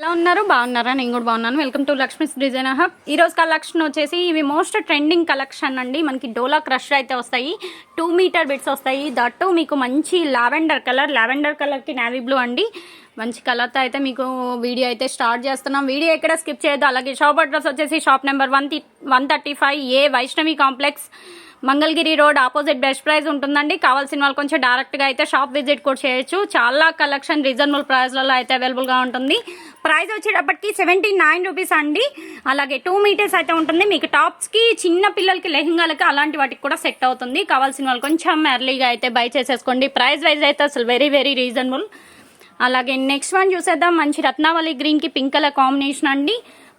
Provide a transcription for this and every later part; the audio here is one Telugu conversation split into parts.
ఎలా ఉన్నారు? బాగున్నారా? నేను కూడా బాగున్నాను. Welcome to Lakshmi's design hub ఈ రోజు కలెక్షన్ వచ్చేసి ఇవి మోస్ట్ ట్రెండింగ్ కలెక్షన్ అండి. మనకి డోలా క్రష్ అయితే వస్తాయి. టూ మీటర్ బిట్స్ వస్తాయి. దట్టు మీకు మంచి లావెండర్ కలర్ లావెండర్ కలర్కి నావీ బ్లూ అండి. మంచి కలర్తో అయితే మీకు వీడియో అయితే స్టార్ట్ చేస్తున్నాం. వీడియో ఎక్కడ స్కిప్ చేయదు అలాగే షాప్ అడ్రస్ వచ్చేసి shop number one one thirty five A Vaishnavi complex Mangalagiri road opposite best price ఉంటుందండి. కావాల్సిన వాళ్ళు కొంచెం డైరెక్ట్గా అయితే షాప్ విజిట్ కూడా చేయొచ్చు. చాలా కలెక్షన్ రీజనబుల్ ప్రైస్లలో అయితే అవైలబుల్గా ఉంటుంది. ప్రైస్ వచ్చేటప్పటికి సెవెంటీ నైన్ రూపీస్ అండి. అలాగే టూ మీటర్స్ అయితే ఉంటుంది. మీకు టాప్స్కి చిన్న పిల్లలకి లెహంగాలకి అలాంటి వాటికి కూడా సెట్ అవుతుంది. కావాల్సిన వాళ్ళు కొంచెం ఎర్లీగా అయితే బై చేసేసుకోండి. ప్రైస్ వైజ్ అయితే అసలు వెరీ వెరీ రీజనబుల్ అలాగే నెక్స్ట్ వన్ చూసేద్దాం. మంచి రత్నావళి గ్రీన్కి పింక్ కలర్ కాంబినేషన్ అండి.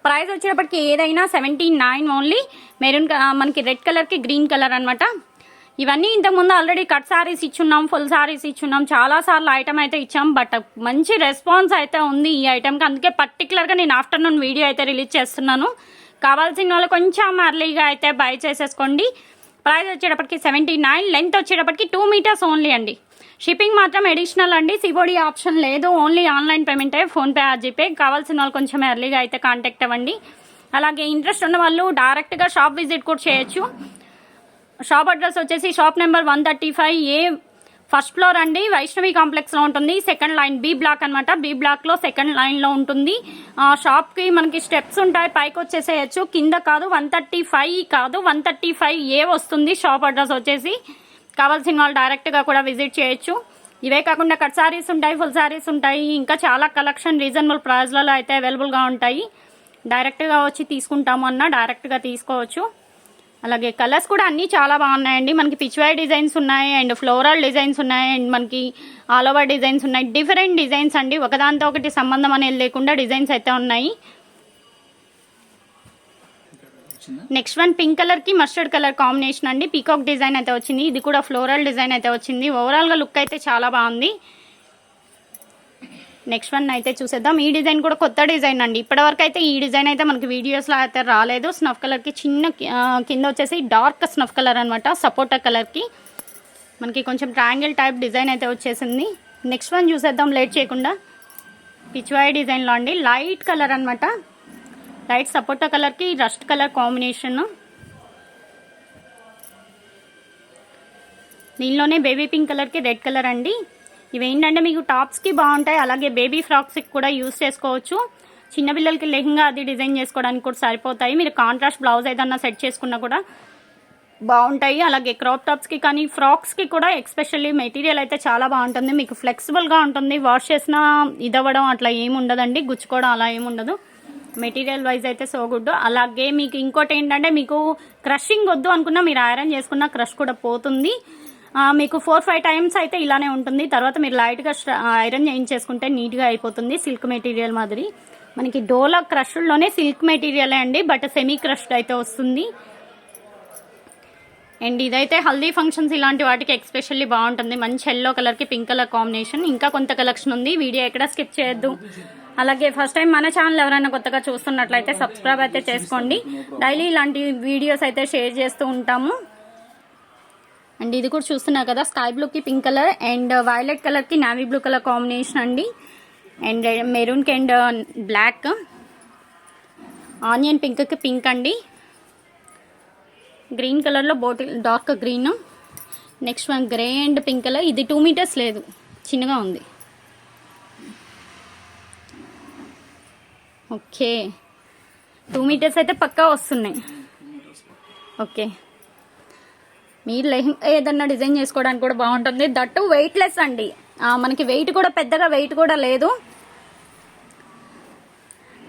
ప్రైస్ వచ్చేటప్పటికి ఏదైనా సెవెంటీ నైన్ ఓన్లీ. మెరూన్ మనకి రెడ్ కలర్కి గ్రీన్ కలర్ అనమాట ఇవన్నీ ఇంతకుముందు ఆల్రెడీ కట్ సారీస్ ఇచ్చున్నాం ఫుల్ సారీస్ ఇచ్చున్నాం. చాలా సార్లు ఐటమ్ అయితే ఇచ్చాం బట్ మంచి రెస్పాన్స్ అయితే ఉంది ఈ ఐటమ్కి. అందుకే పర్టికులర్గా నేను ఆఫ్టర్నూన్ వీడియో అయితే రిలీజ్ చేస్తున్నాను. కావాల్సిన వాళ్ళు కొంచెం అర్లీగా అయితే బై చేసేసుకోండి. ప్రైస్ వచ్చేటప్పటికి సెవెంటీ నైన్ లెంత్ వచ్చేటప్పటికి టూ మీటర్స్ ఓన్లీ అండి. షిప్పింగ్ మాత్రం అడిషనల్ అండి. సిఓడి ఆప్షన్ లేదు. ఓన్లీ ఆన్లైన్ పేమెంటే ఫోన్పే జీపే కావాల్సిన వాళ్ళు కొంచెం ఎర్లీగా అయితే కాంటాక్ట్ అవ్వండి. అలాగే ఇంట్రెస్ట్ ఉన్న వాళ్ళు డైరెక్ట్గా షాప్ విజిట్ కూడా చేయొచ్చు. షాప్ అడ్రస్ వచ్చేసి shop number one thirty five A first floor అండి. వైష్ణవి కాంప్లెక్స్లో ఉంటుంది. సెకండ్ లైన్ బి బ్లాక్ అనమాట బి బ్లాక్లో సెకండ్ లైన్లో ఉంటుంది. ఆ షాప్కి మనకి స్టెప్స్ ఉంటాయి. పైకి వచ్చేసేయచ్చు. కింద కాదు వన్ థర్టీ ఫైవ్ కాదు వన్ థర్టీ ఫైవ్ ఏ వస్తుంది షాప్ అడ్రస్ వచ్చేసి. కావాల్సిన వాళ్ళు డైరెక్ట్గా కూడా విజిట్ చేయొచ్చు. ఇవే కాకుండా కట్ శారీస్ ఉంటాయి ఫుల్ శారీస్ ఉంటాయి. ఇంకా చాలా కలెక్షన్ రీజనబుల్ ప్రైస్లలో అయితే అవైలబుల్గా ఉంటాయి. డైరెక్ట్గా వచ్చి తీసుకుంటాము అన్నా డైరెక్ట్గా తీసుకోవచ్చు. అలాగే కలర్స్ కూడా అన్నీ చాలా బాగున్నాయండి. మనకి పిచ్వాయ్ డిజైన్స్ ఉన్నాయి అండ్ ఫ్లోరల్ డిజైన్స్ ఉన్నాయి అండ్ మనకి ఆల్ ఓవర్ డిజైన్స్ ఉన్నాయి. డిఫరెంట్ డిజైన్స్ అండి. ఒకదాంతో ఒకటి సంబంధం అనేది లేకుండా డిజైన్స్ అయితే ఉన్నాయి. నెక్స్ట్ వన్ పింక్ కలర్కి మస్టర్డ్ కలర్ కాంబినేషన్ అండి. పీకాక్ డిజైన్ అయితే వచ్చింది. ఇది కూడా ఫ్లోరల్ డిజైన్ అయితే వచ్చింది. ఓవరాల్గా లుక్ అయితే చాలా బాగుంది. నెక్స్ట్ వన్ అయితే చూసేద్దాం. ఈ డిజైన్ కూడా కొత్త డిజైన్ అండి. ఇప్పటివరకు అయితే ఈ డిజైన్ అయితే మనకి వీడియోస్లో అయితే రాలేదు. స్నఫ్ కలర్కి చిన్న కింద వచ్చేసి డార్క్ స్నఫ్ కలర్ అనమాట సపోటా కలర్కి. మనకి కొంచెం ట్రయాంగిల్ టైప్ డిజైన్ అయితే వచ్చేసింది. నెక్స్ట్ వన్ చూసేద్దాం. లేట్ చేయకుండా. పిచ్వాయి డిజైన్లో అండి. లైట్ కలర్ అనమాట లైట్ సపోటా కలర్కి రస్ట్ కలర్ కాంబినేషన్ దీనిలోనే బేబీ పింక్ కలర్కి రెడ్ కలర్ అండి. ఇవి ఏంటంటే మీకు టాప్స్కి బాగుంటాయి అలాగే బేబీ ఫ్రాక్స్కి కూడా యూస్ చేసుకోవచ్చు. చిన్నపిల్లలకి లెహంగా అది డిజైన్ చేసుకోవడానికి కూడా సరిపోతాయి. మీరు కాంట్రాస్ట్ బ్లౌజ్ ఏదన్నా సెట్ చేసుకున్నా కూడా బాగుంటాయి. అలాగే క్రాప్ టాప్స్కి కానీ ఫ్రాక్స్కి కూడా ఎక్స్పెషల్లీ మెటీరియల్ అయితే చాలా బాగుంటుంది. మీకు ఫ్లెక్సిబుల్గా ఉంటుంది. వాష్ చేసినా ఇదవ్వడం అట్లా ఏమి ఉండదండి. గుచ్చుకోవడం అలా ఏమి ఉండదు. మెటీరియల్ వైజ్ అయితే సో గుడ్. అలాగే మీకు ఇంకోటి ఏంటంటే మీకు క్రషింగ్ వద్దు అనుకున్నా మీరు ఐరన్ చేసుకున్న క్రష్ కూడా పోతుంది. మీకు ఫోర్ ఫైవ్ టైమ్స్ అయితే ఇలానే ఉంటుంది. తర్వాత మీరు లైట్గా ఐరన్ చేయించేసుకుంటే నీట్గా అయిపోతుంది సిల్క్ మెటీరియల్ మాదిరి. మనకి డోలా క్రష్లోనే సిల్క్ మెటీరియలే అండి బట్ సెమీ క్రష్డ్ అయితే వస్తుంది. అండ్ ఇదైతే హల్దీ ఫంక్షన్స్ ఇలాంటి వాటికి ఎక్స్పెషల్లీ బాగుంటుంది. మంచి ఎల్లో కలర్కి పింక్ కలర్ కాంబినేషన్. ఇంకా కొంత కలెక్షన్ ఉంది. వీడియో ఎక్కడ స్కిప్ చేయొద్దు. అలాగే ఫస్ట్ టైం మన ఛానల్ ఎవరైనా కొత్తగా చూస్తున్నట్లయితే సబ్స్క్రైబ్ అయితే చేసుకోండి. డైలీ ఇలాంటి వీడియోస్ అయితే షేర్ చేస్తూ ఉంటాము. అండ్ ఇది కూడా చూస్తున్నారు కదా స్కై బ్లూకి పింక్ కలర్ అండ్ వైలెట్ కలర్కి నావీ బ్లూ కలర్ కాంబినేషన్ అండి. అండ్ మెరూన్కి అండ్ బ్లాక్ ఆనియన్ పింక్కి పింక్ అండి. గ్రీన్ కలర్లో bottle dark green next one grey and pink colour ఇది టూ మీటర్స్ లేదు. చిన్నగా ఉంది. ఓకే. టూ మీటర్స్ అయితే పక్కా వస్తున్నాయి. ఓకే. మీరు లెహంగా ఏదన్నా డిజైన్ చేసుకోవడానికి కూడా బాగుంటుంది. దట్టు వెయిట్లెస్ అండి. మనకి వెయిట్ కూడా పెద్దగా వెయిట్ కూడా లేదు.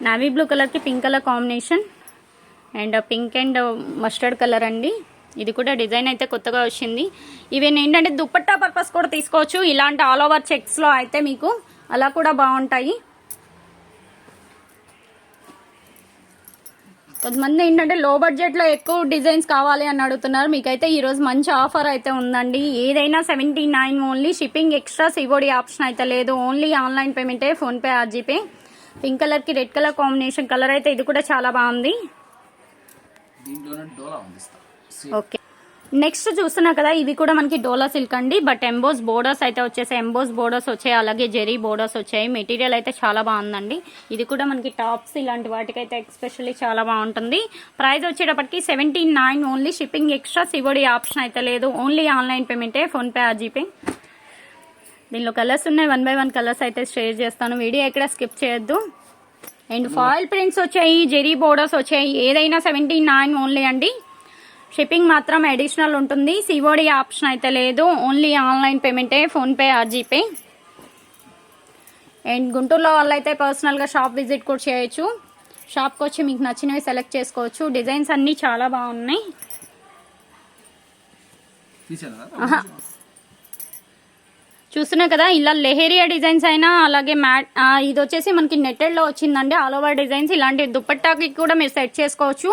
నావీ బ్లూ కలర్కి pink colour combination and pink and mustard colour అండి. ఇది కూడా డిజైన్ అయితే కొత్తగా వచ్చింది. ఇవి ఏంటంటే దుప్పట్టా పర్పస్ కూడా తీసుకోవచ్చు. ఇలాంటి ఆల్ ఓవర్ చెక్స్లో అయితే మీకు అలా కూడా బాగుంటాయి. కొంతమంది ఏంటంటే లో బడ్జెట్లో ఎక్కువ డిజైన్స్ కావాలి అని అడుగుతున్నారు. మీకైతే ఈ రోజు మంచి ఆఫర్ అయితే ఉందండి. ఏదైనా seventy nine only shipping extra COD option అయితే లేదు. ఓన్లీ ఆన్లైన్ పేమెంటే ఫోన్ పే ఆర్జీపే పింక్ కలర్కి రెడ్ కలర్ కాంబినేషన్ కలర్ అయితే ఇది కూడా చాలా బాగుంది. ఓకే నెక్స్ట్ చూస్తున్నా కదా ఇవి కూడా మనకి డోలా సిల్క్ అండి. బట్ ఎంబోస్ బోర్డర్స్ అయితే వచ్చేసాయి. ఎంబోస్ బోర్డర్స్ వచ్చాయి. అలాగే జెరీ బోర్డర్స్ వచ్చాయి. మెటీరియల్ అయితే చాలా బాగుందండి. ఇది కూడా మనకి టాప్స్ ఇలాంటి వాటికైతే ఎక్స్పెషల్లీ చాలా బాగుంటుంది. ప్రైస్ వచ్చేటప్పటికి seventy nine only. Shipping extra COD option అయితే లేదు. ఓన్లీ ఆన్లైన్ పేమెంటే ఫోన్పే ఆ జీపే. దీనిలో కలర్స్ ఉన్నాయి. వన్ బై వన్ కలర్స్ అయితే షేర్ చేస్తాను. వీడియో ఎక్కడ స్కిప్ చేయొద్దు. అండ్ ఫాయిల్ ప్రింట్స్ వచ్చాయి. జెరీ బోర్డర్స్ వచ్చాయి. ఏదైనా సెవెంటీ నైన్ ఓన్లీ అండి. షిప్పింగ్ మాత్రం అడిషనల్ ఉంటుంది. సిఓడి ఆప్షన్ అయితే లేదు. ఓన్లీ ఆన్లైన్ పేమెంటే ఫోన్పే ఆర్ జీపే అండ్ గుంటూరులో వాళ్ళైతే పర్సనల్గా షాప్ విజిట్ కూడా చేయొచ్చు. షాప్కి వచ్చి మీకు నచ్చినవి సెలెక్ట్ చేసుకోవచ్చు. డిజైన్స్ అన్నీ చాలా బాగున్నాయి. చూస్తున్నా కదా ఇలా లెహేరియా డిజైన్స్ అయినా అలాగే మ్యాట్ ఇది వచ్చేసి మనకి నెట్టెడ్లో వచ్చిందండి ఆల్ ఓవర్ డిజైన్స్. ఇలాంటి దుప్పట్టాకి కూడా మీరు సెట్ చేసుకోవచ్చు.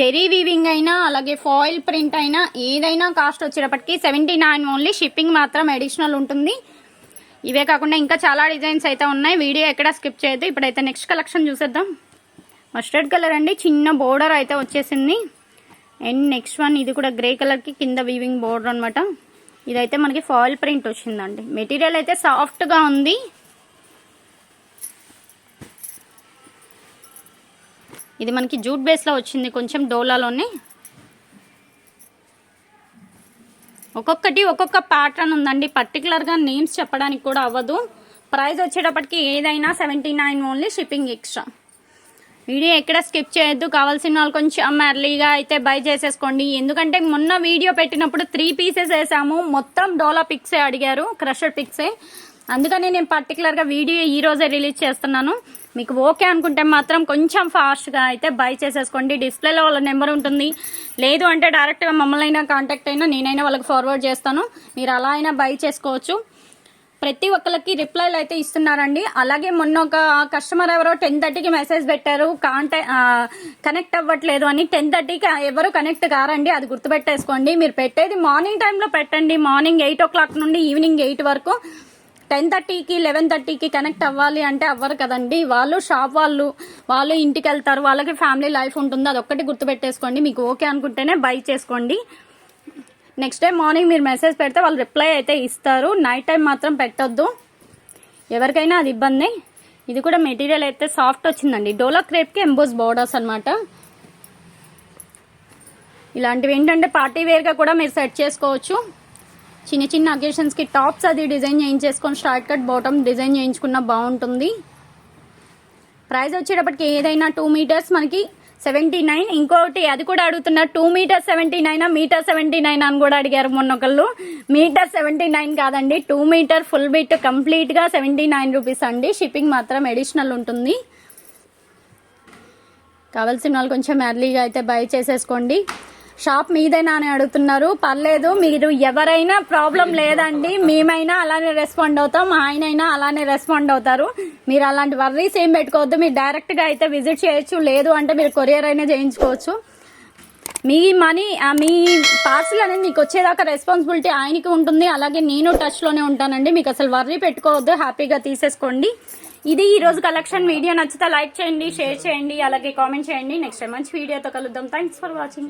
జెరీ వీవింగ్ అయినా అలాగే ఫాయిల్ ప్రింట్ అయినా ఏదైనా కాస్ట్ వచ్చేటప్పటికి సెవెంటీ నైన్ ఓన్లీ షిప్పింగ్ మాత్రం అడిషనల్ ఉంటుంది. ఇవే కాకుండా ఇంకా చాలా డిజైన్స్ అయితే ఉన్నాయి. వీడియో ఎక్కడ స్కిప్ చేయొద్దు. ఇప్పుడైతే నెక్స్ట్ కలెక్షన్ చూసేద్దాం. మస్టర్డ్ కలర్ అండి. చిన్న బోర్డర్ అయితే వచ్చేసింది. అండ్ నెక్స్ట్ వన్ ఇది కూడా గ్రే కలర్కి కింద వీవింగ్ బోర్డర్ అనమాట ఇదైతే మనకి ఫాయిల్ ప్రింట్ వచ్చిందండి. మెటీరియల్ అయితే సాఫ్ట్గా ఉంది. ఇది మనకి జూట్ బేస్లో వచ్చింది కొంచెం డోలాలోనే. ఒక్కొక్కటి ఒక్కొక్క ప్యాటర్న్ ఉందండి. పర్టికులర్గా నేమ్స్ చెప్పడానికి కూడా అవ్వదు. ప్రైస్ వచ్చేటప్పటికి ఏదైనా seventy nine only shipping extra. Video ఎక్కడ స్కిప్ చేయొద్దు. కావాల్సిన వాళ్ళు కొంచెం ఎర్లీగా అయితే బై చేసేసుకోండి. ఎందుకంటే మొన్న వీడియో పెట్టినప్పుడు త్రీ పీసెస్ వేసాము. మొత్తం డోలా పిక్సే అడిగారు. క్రషర్ పిక్సే అందుకని నేను పర్టికులర్గా వీడియో ఈ రోజే రిలీజ్ చేస్తున్నాను. మీకు ఓకే అనుకుంటే మాత్రం కొంచెం ఫాస్ట్గా అయితే బై చేసేసుకోండి. డిస్ప్లేలో వాళ్ళ నెంబర్ ఉంటుంది. లేదు అంటే డైరెక్ట్గా మమ్మల్ని అయినా కాంటాక్ట్ అయినా నేనైనా వాళ్ళకి ఫార్వర్డ్ చేస్తాను. మీరు అలా అయినా బై చేసుకోవచ్చు. ప్రతి ఒక్కరికి రిప్లైలు అయితే ఇస్తున్నారండి. అలాగే మొన్న ఒక కస్టమర్ ఎవరో టెన్ థర్టీకి మెసేజ్ పెట్టారు. కాంటాక్ట్ కనెక్ట్ అవ్వట్లేదు అని. టెన్ థర్టీకి ఎవరు కనెక్ట్ కారండి? అది గుర్తుపెట్టేసుకోండి. మీరు పెట్టేది మార్నింగ్ టైంలో పెట్టండి. మార్నింగ్ ఎయిట్ ఓ క్లాక్ నుండి ఈవినింగ్ ఎయిట్ వరకు. టెన్ థర్టీకి లెవెన్ థర్టీకి కనెక్ట్ అవ్వాలి అంటే అవ్వరు కదండి. వాళ్ళు షాప్ వాళ్ళు వాళ్ళు ఇంటికి వెళ్తారు. వాళ్ళకి ఫ్యామిలీ లైఫ్ ఉంటుంది. అది ఒక్కటి గుర్తుపెట్టేసుకోండి. మీకు ఓకే అనుకుంటేనే బై చేసుకోండి. నెక్స్ట్ డే మార్నింగ్ మీరు మెసేజ్ పెడితే వాళ్ళు రిప్లై అయితే ఇస్తారు. నైట్ టైం మాత్రం పెట్టొద్దు. ఎవరికైనా అది ఇబ్బంది. ఇది కూడా మెటీరియల్ అయితే సాఫ్ట్ వచ్చిందండి. డోలా క్రేప్కి ఎంబోస్ బోర్డర్స్ అనమాట ఇలాంటివి ఏంటంటే పార్టీ వేర్గా కూడా మీరు సెట్ చేసుకోవచ్చు. చిన్న చిన్న అకేషన్స్కి టాప్స్ అది డిజైన్ చేయించేసుకొని షార్ట్ కట్ బాటమ్ డిజైన్ చేయించుకున్న బాగుంటుంది. ప్రైస్ వచ్చేటప్పటికి ఏదైనా టూ మీటర్స్ మనకి సెవెంటీ నైన్ ఇంకోటి అది కూడా అడుగుతున్నారు two meter seventy nine meter seventy nine అని కూడా అడిగారు మొన్న ఒకళ్ళు. మీటర్ సెవెంటీ నైన్ కాదండి టూ మీటర్ ఫుల్ బిట్ కంప్లీట్గా సెవెంటీ నైన్ రూపీస్ అండి. షిప్పింగ్ మాత్రం అడిషనల్ ఉంటుంది. కావాల్సిన వాళ్ళు కొంచెం ఎర్లీగా అయితే బై చేసేసుకోండి. షాప్ మీదేనా అని అడుగుతున్నారు. పర్లేదు మీరు ఎవరైనా ప్రాబ్లం లేదండి మేమైనా అలానే రెస్పాండ్ అవుతాం ఆయనైనా అలానే రెస్పాండ్ అవుతారు. మీరు అలాంటి వర్రీస్ ఏం పెట్టుకోవద్దు మీరు డైరెక్ట్గా అయితే విజిట్ చేయొచ్చు లేదు అంటే మీరు కొరియర్ అయినా చేయించుకోవచ్చు. మీ మనీ ఆ, మీ పార్సల్ అనేది మీకు వచ్చేదాకా రెస్పాన్సిబిలిటీ ఆయనకి ఉంటుంది అలాగే నేను టచ్లోనే ఉంటానండి. మీకు అసలు వర్రీ పెట్టుకోవద్దు హ్యాపీగా తీసేసుకోండి. ఇది ఈ రోజు కలెక్షన్ వీడియో నచ్చితే లైక్ చేయండి షేర్ చేయండి అలాగే కామెంట్ చేయండి. నెక్స్ట్ టైం మంచి వీడియోతో కలుద్దాం. Thanks for watching